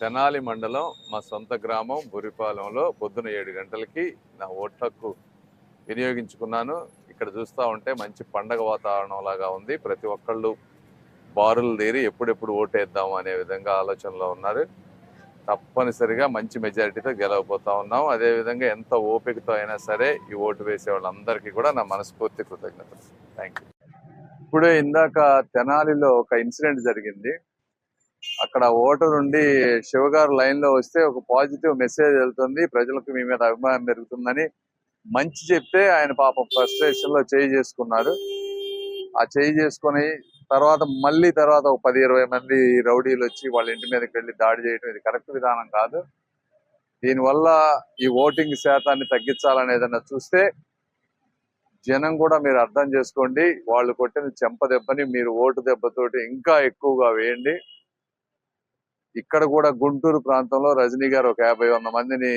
తెనాలి మండలం మా సొంత గ్రామం బురిపాలెంలో పొద్దున ఏడు గంటలకి నా ఓటు హక్కు వినియోగించుకున్నాను. ఇక్కడ చూస్తూ ఉంటే మంచి పండగ వాతావరణం లాగా ఉంది. ప్రతి ఒక్కళ్ళు బారులు తీరి ఎప్పుడెప్పుడు ఓటేద్దాం అనే విధంగా ఆలోచనలో ఉన్నారు. తప్పనిసరిగా మంచి మెజారిటీతో గెలవబోతా ఉన్నాం. అదేవిధంగా ఎంత ఓపికతో అయినా సరే ఈ ఓటు వేసే వాళ్ళందరికీ కూడా నా మనస్ఫూర్తి కృతజ్ఞతలు. థ్యాంక్ యూ ఇప్పుడు ఇందాక తెనాలిలో ఒక ఇన్సిడెంట్ జరిగింది. అక్కడ ఓటర్ ఉండి శివగారు లైన్లో వస్తే ఒక పాజిటివ్ మెసేజ్ వెళ్తుంది. ప్రజలకు మీ మీద అభిమానం పెరుగుతుందని మంచి చెప్తే ఆయన పాపం ఫ్రస్ట్రేషన్లో చేయి చేసుకున్నారు ఆ చేయి చేసుకొని తర్వాత మళ్ళీ తర్వాత ఒక పది ఇరవై మంది రౌడీలు వచ్చి వాళ్ళ ఇంటి మీదకి వెళ్ళి దాడి చేయడం ఇది కరెక్ట్ విధానం కాదు. దీనివల్ల ఈ ఓటింగ్ శాతాన్ని తగ్గించాలని చూస్తే జనం కూడా మీరు అర్థం చేసుకోండి. వాళ్ళు కొట్టిన చెంప దెబ్బని మీరు ఓటు దెబ్బతోటి ఇంకా ఎక్కువగా వేయండి. ఇక్కడ కూడా గుంటూరు ప్రాంతంలో రజనీ గారు ఒక యాభై వంద మందిని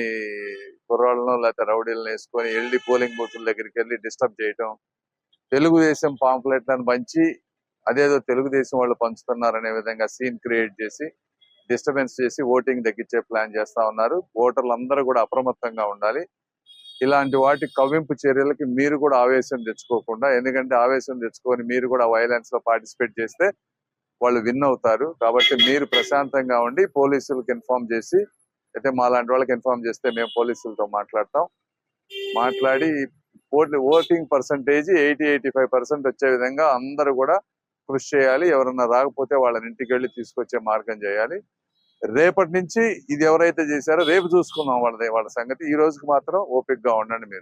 కుర్రాళ్ళను లేకపోతే రౌడీలను వేసుకొని వెళ్ళి పోలింగ్ బూతుల దగ్గరికి వెళ్ళి డిస్టర్బ్ చేయటం తెలుగుదేశం పాంప్లెట్లను పంచి అదేదో తెలుగుదేశం వాళ్ళు పంచుతున్నారనే విధంగా సీన్ క్రియేట్ చేసి డిస్టర్బెన్స్ చేసి ఓటింగ్ తగ్గించే ప్లాన్ చేస్తా ఉన్నారు. ఓటర్లు అందరూ కూడా అప్రమత్తంగా ఉండాలి. ఇలాంటి వాటి కవ్వింపు చర్యలకి మీరు కూడా ఆవేశం తెచ్చుకోకుండా ఎందుకంటే ఆవేశం తెచ్చుకొని మీరు కూడా వైలెన్స్లో పార్టిసిపేట్ చేస్తే వాళ్ళు విన్ అవుతారు. కాబట్టి మీరు ప్రశాంతంగా ఉండి పోలీసులకు ఇన్ఫార్మ్ చేసి అయితే మా లాంటి వాళ్ళకి ఇన్ఫార్మ్ చేస్తే మేము పోలీసులతో మాట్లాడతాం. మాట్లాడి voting percentage eighty eighty five percent వచ్చే విధంగా అందరూ కూడా కృషి చేయాలి. ఎవరన్నా రాకపోతే వాళ్ళని ఇంటికి వెళ్ళి తీసుకొచ్చే మార్గం చేయాలి. రేపటి నుంచి ఇది ఎవరైతే చేశారో రేపు చూసుకుందాం వాళ్ళది వాళ్ళ సంగతి. ఈ రోజుకి మాత్రం ఓపిక్గా ఉండండి మీరు.